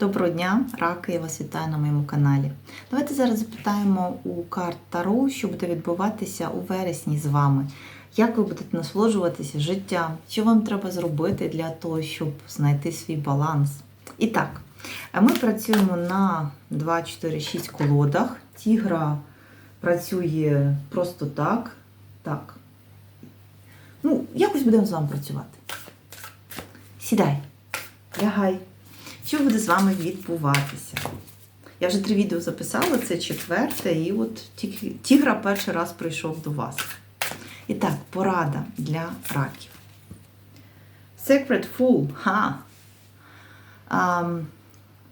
Доброго дня, раки, я вас вітаю на моєму каналі. Давайте зараз запитаємо у карт Таро, що буде відбуватися у вересні з вами. Як ви будете насолоджуватися життям? Що вам треба зробити для того, щоб знайти свій баланс? І так, ми працюємо на 2, 4, 6 колодах. Тігра працює просто так. Так. Ну, якось будемо з вами працювати. Сідай, лягай. Що буде з вами відбуватися? Я вже три відео записала, це четверте, і от тігра перший раз прийшов до вас. І так, порада для раків. Secret Fool. Ха. А,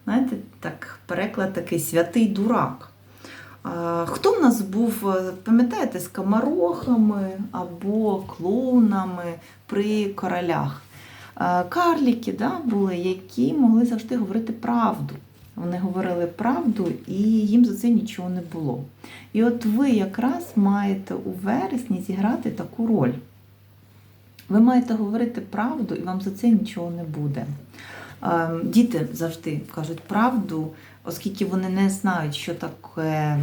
знаєте, так, переклад такий святий дурак. А, хто в нас був, пам'ятаєте, з комарохами або клоунами при королях? Карліки да, були, які могли завжди говорити правду. Вони говорили правду, і їм за це нічого не було. І от ви якраз маєте у вересні зіграти таку роль. Ви маєте говорити правду, і вам за це нічого не буде. Діти завжди кажуть правду, оскільки вони не знають, що таке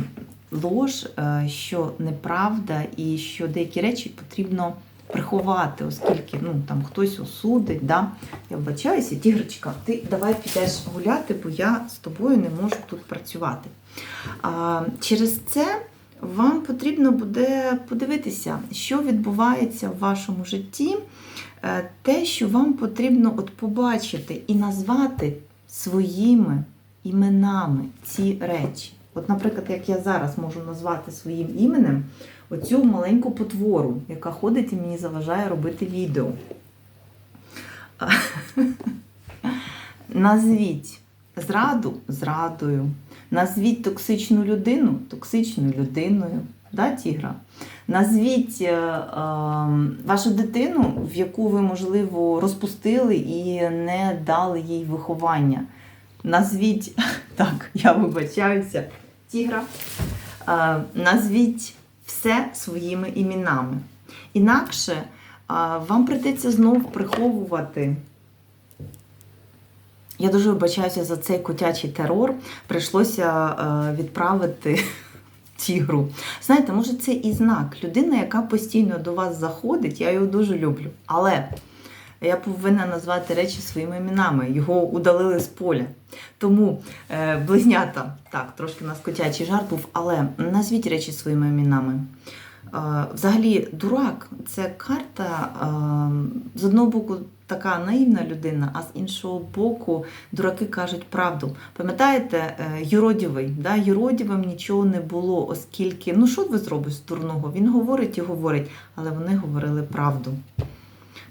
лож, е, що неправда, і що деякі речі потрібно приховати, оскільки ну, там хтось осудить. Да? Я вбачаюся, тігрочка, ти давай підеш гуляти, бо я з тобою не можу тут працювати. А, Через це вам потрібно буде подивитися, що відбувається в вашому житті, е, те, що вам потрібно от побачити і назвати своїми іменами ці речі. От, наприклад, як я зараз можу назвати своїм іменем оцю маленьку потвору, яка ходить і мені заважає робити відео. Назвіть зраду зрадою. Назвіть токсичну людину токсичною людиною. Да, тігра? Назвіть е, е, вашу дитину, в яку ви, можливо, розпустили і не дали їй виховання. Назвіть, так, я вибачаюся, тігра. Е, назвіть все своїми іменами. Інакше вам прийдеться знов приховувати. Я дуже вибачаюся за цей котячий терор. Прийшлося відправити тігру. Знаєте, може, це і знак. Людина, яка постійно до вас заходить, я його дуже люблю. Але я повинна назвати речі своїми іменами. Його удалили з поля. Тому е, близнята, так, трошки у нас котячий жарт був, але назвіть речі своїми іменами. Е, взагалі, дурак це карта е, з одного боку. Така наївна людина, а з іншого боку, дураки кажуть правду. Пам'ятаєте, е, юродівий, да? юродівим нічого не було, оскільки, ну що ви зробите з дурного? Він говорить і говорить, але вони говорили правду.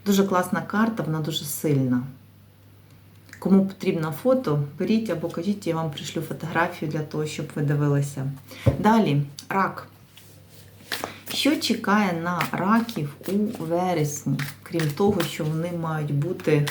Дуже класна карта, вона дуже сильна. Кому потрібно фото, беріть або кажіть, я вам пришлю фотографію для того, щоб ви дивилися. Далі, рак. Що чекає на раків у вересні, крім того, що вони мають бути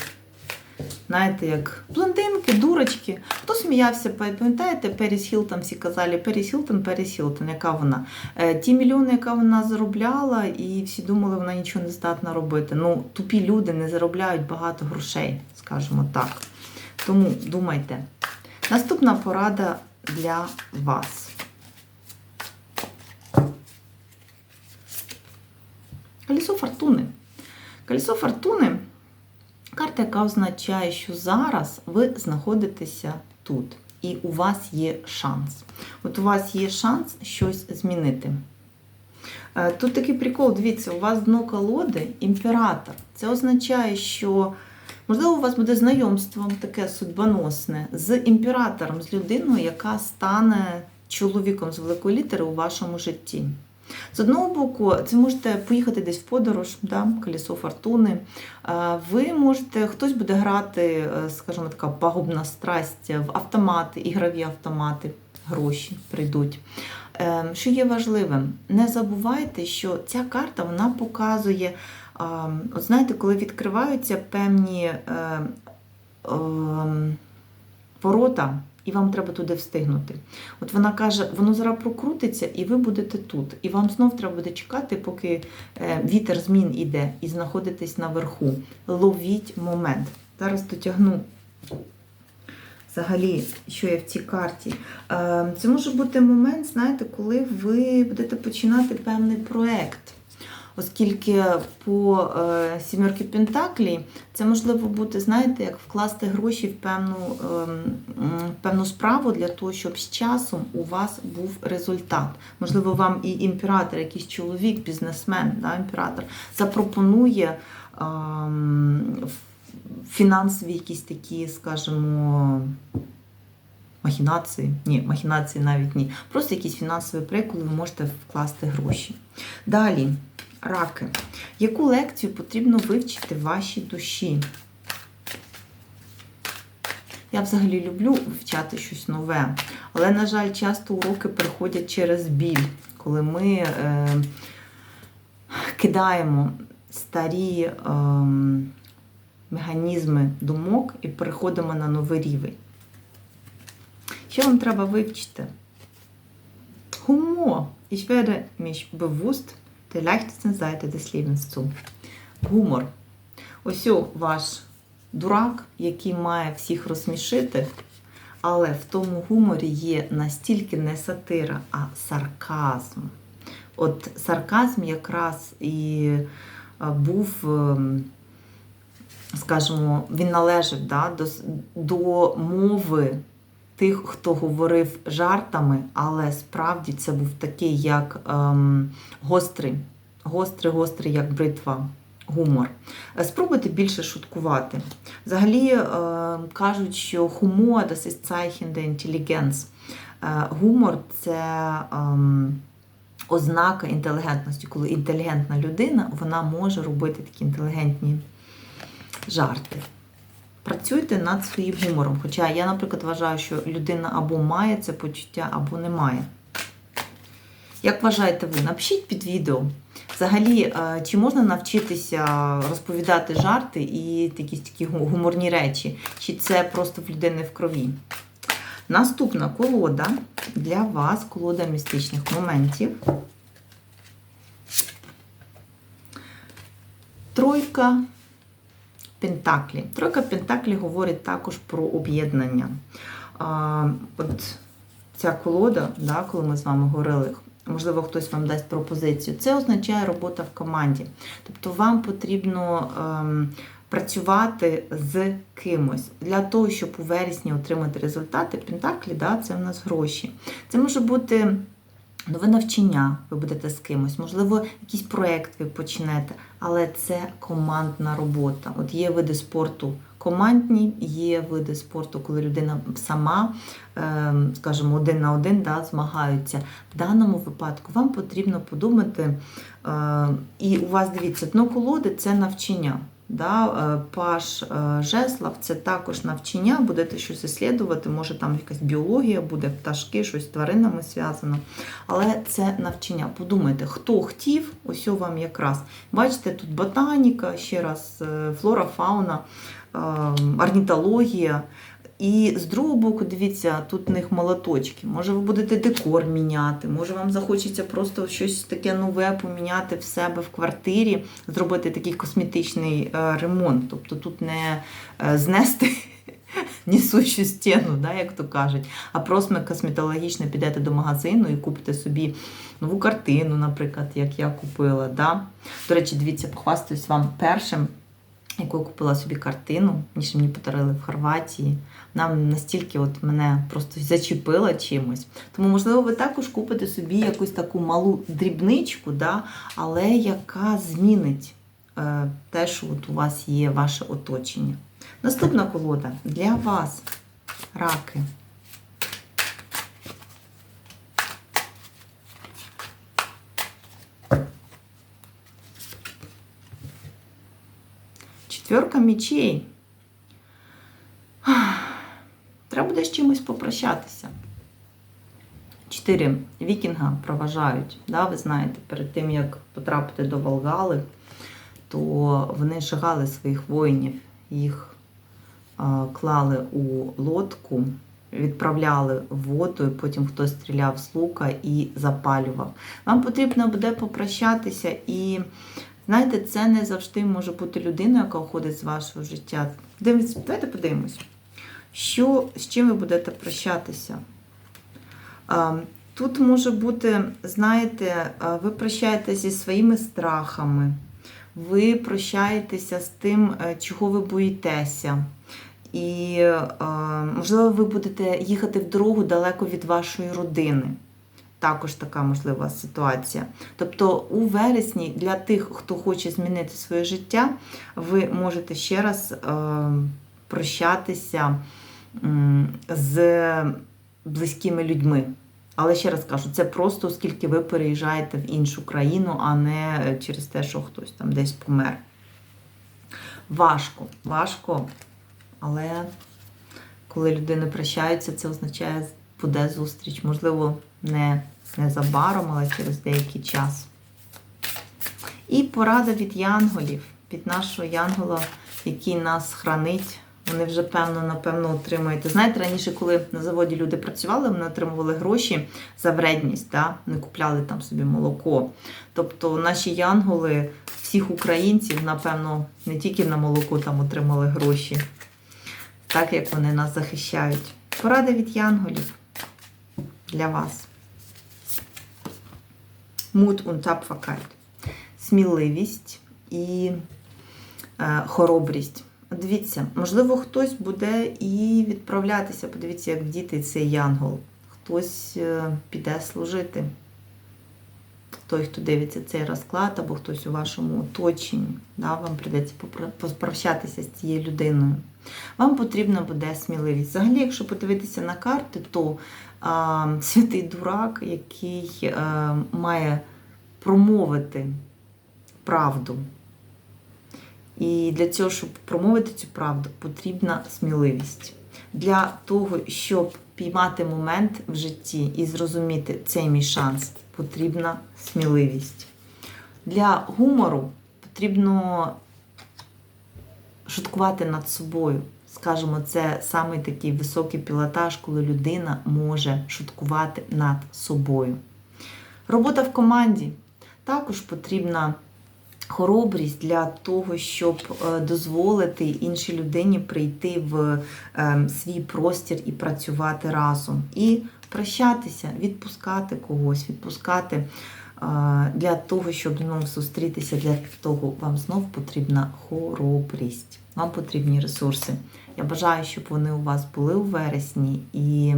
Знаєте, як блондинки, дурочки. Хто сміявся, пам'ятаєте, Періс Хілтон всі казали, Періс Хілтон, Періс Хілтон, яка вона? Е, ті мільйони, яка вона заробляла, і всі думали, вона нічого не здатна робити. Ну, тупі люди не заробляють багато грошей, скажімо так. Тому думайте. Наступна порада для вас. Колесо фортуни. Колесо фортуни. Карта, яка означає, що зараз ви знаходитеся тут, і у вас є шанс. От у вас є шанс щось змінити. Е, тут такий прикол, дивіться, у вас дно колоди імператор. Це означає, що, можливо, у вас буде знайомство таке судьбоносне з імператором, з людиною, яка стане чоловіком з великої літери у вашому житті. З одного боку, це можете поїхати десь в подорож, да, колесо фортуни. Ви можете, хтось буде грати, е, скажімо така, пагубна страсть в автомати, ігрові автомати, гроші прийдуть. Е, що є важливим, не забувайте, що ця карта вона показує, от знаєте, коли відкриваються певні ем, ворота і вам треба туди встигнути. От вона каже, воно зараз прокрутиться, і ви будете тут. І вам знов треба буде чекати, поки е, вітер змін іде, і знаходитесь наверху. Ловіть момент. Зараз дотягну Взагалі, що є в цій карті. Е, Це може бути момент, знаєте, коли ви будете починати певний проект. Оскільки по е, сімерки Пентаклі це можливо бути, знаєте, як вкласти гроші в певну, ем, м, певну справу для того, щоб з часом у вас був результат. Можливо, вам і імператор, якийсь чоловік, бізнесмен, да, імператор, запропонує ем, фінансові якісь такі, скажімо, махінації. Ні, махінації навіть ні. Просто якийсь фінансовий проєкт, коли ви можете вкласти гроші. Далі, раки. Яку лекцію потрібно вивчити вашій душі? Я взагалі люблю вивчати щось нове, але, на жаль, часто уроки приходять через біль, коли ми е, кидаємо старі е, механізми думок і переходимо на новий рівень. Що вам треба вивчити? Humor. Ich werde mich bewusst der leichtesten Seite des Lebens zu. Гумор. Ось ваш дурак, який має всіх розсмішити, але в тому гуморі є настільки не сатира, а сарказм. От сарказм якраз і е, був, ем, скажімо, він належить да, до, до мови тих, хто говорив жартами, але справді це був такий, як ем, гострий, гострий, гострий, як бритва. Гумор. Е, Спробуйте більше шуткувати. Взагалі е, кажуть, що хумор das ist Zeichen der Intelligenz. Е, Гумор це ем, ознака інтелігентності. Коли інтелігентна людина, вона може робити такі інтелігентні жарти. Працюйте над своїм гумором. Хоча я, наприклад, вважаю, що людина або має це почуття, або не має. Як вважаєте ви? Напишіть під відео. Взагалі, е, чи можна навчитися розповідати жарти і якісь такі гуморні речі? Чи це просто в людини в крові? Наступна колода для вас колода містичних моментів. Тройка Пентаклі. Тройка Пентаклі говорить також про об'єднання. От ця колода, да, коли ми з вами говорили, можливо, хтось вам дасть пропозицію, це означає робота в команді. Тобто вам потрібно ем, працювати з кимось для того, щоб у вересні отримати результати. Пентаклі, да, це в нас гроші. Це може бути. Нове навчання, ви будете з кимось, можливо, якийсь проєкт ви почнете, але це командна робота. От є види спорту командні, є види спорту, коли людина сама, ем, скажімо, один на один да, змагаються. В даному випадку вам потрібно подумати, е, і у вас дивіться, дно колоди це навчання. Да, е, Паш е, Жеслав це також навчання, будете щось іслідувати, може там якась біологія буде, пташки, щось з тваринами зв'язано. Але це навчання. Подумайте, хто хотів, ось вам якраз. Бачите, тут ботаніка, ще раз, е, флора, фауна, е, орнітологія. І з другого боку, дивіться, тут в них молоточки. Може, ви будете декор міняти, може вам захочеться просто щось таке нове поміняти в себе в квартирі, зробити такий косметичний е, ремонт. Тобто тут не е, знести несущу стіну, да, як то кажуть, а просто косметологічно підете до магазину і купите собі нову картину, наприклад, як я купила. Да? До речі, дивіться, похвастаюсь вам першим яку я купила собі картину, ніж мені подарили в Хорватії. Вона настільки от мене просто зачепила чимось. Тому, можливо, ви також купите собі якусь таку малу дрібничку, да, але яка змінить е, те, що от у вас є ваше оточення. Наступна колода для вас, раки. Четверка мечей. Треба буде з чимось попрощатися. Чотири вікінга проважають. Да, ви знаєте, перед тим, як потрапити до Волгали, то вони шагали своїх воїнів, їх а, клали у лодку, відправляли в воду, і потім хтось стріляв з лука і запалював. Вам потрібно буде попрощатися і Знаєте, це не завжди може бути людина, яка входить з вашого життя. Дивіться, давайте подивимось. Що, з чим ви будете прощатися? Тут може бути, знаєте, ви прощаєтеся зі своїми страхами, ви прощаєтеся з тим, е, чого ви боїтеся. І, е, можливо, ви будете їхати в дорогу далеко від вашої родини. Також така можлива ситуація. Тобто у вересні для тих, хто хоче змінити своє життя, ви можете ще раз е, прощатися з близькими людьми. Але ще раз кажу, це просто оскільки ви переїжджаєте в іншу країну, а не через те, що хтось там десь помер. Важко, важко, але коли людини прощаються, це означає, буде зустріч. Можливо, не незабаром, але через деякий час. І порада від янголів, від нашого янгола, який нас хранить. Вони вже, певно, напевно, отримуєте. Знаєте, раніше, коли на заводі люди працювали, вони отримували гроші за вредність, да? не купляли там собі молоко. Тобто наші янголи, всіх українців, напевно, не тільки на молоко там отримали гроші, так як вони нас захищають. Порада від янголів для вас. Мут Tapferkeit. Сміливість і е, хоробрість. Дивіться, можливо, хтось буде і відправлятися. Подивіться, як діти цей янгол. Хтось е, піде служити. Той, хто дивиться цей розклад, або хтось у вашому оточенні, да, вам прийдеться попрощатися з цією людиною. Вам потрібна буде сміливість. Взагалі, якщо подивитися на карти, то святий дурак, який а, має промовити правду. І для цього, щоб промовити цю правду, потрібна сміливість. Для того, щоб піймати момент в житті і зрозуміти цей мій шанс, потрібна сміливість. Для гумору потрібно шуткувати над собою. Скажімо, це саме такий високий пілотаж, коли людина може шуткувати над собою. Робота в команді також потрібна хоробрість для того, щоб дозволити іншій людині прийти в свій простір і працювати разом. І прощатися, відпускати когось, відпускати для того, щоб знову зустрітися, для того вам знов потрібна хоробрість. Вам потрібні ресурси. Я бажаю, щоб вони у вас були у вересні і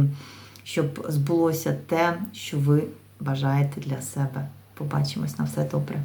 щоб збулося те, що ви бажаєте для себе. Побачимось на все добре.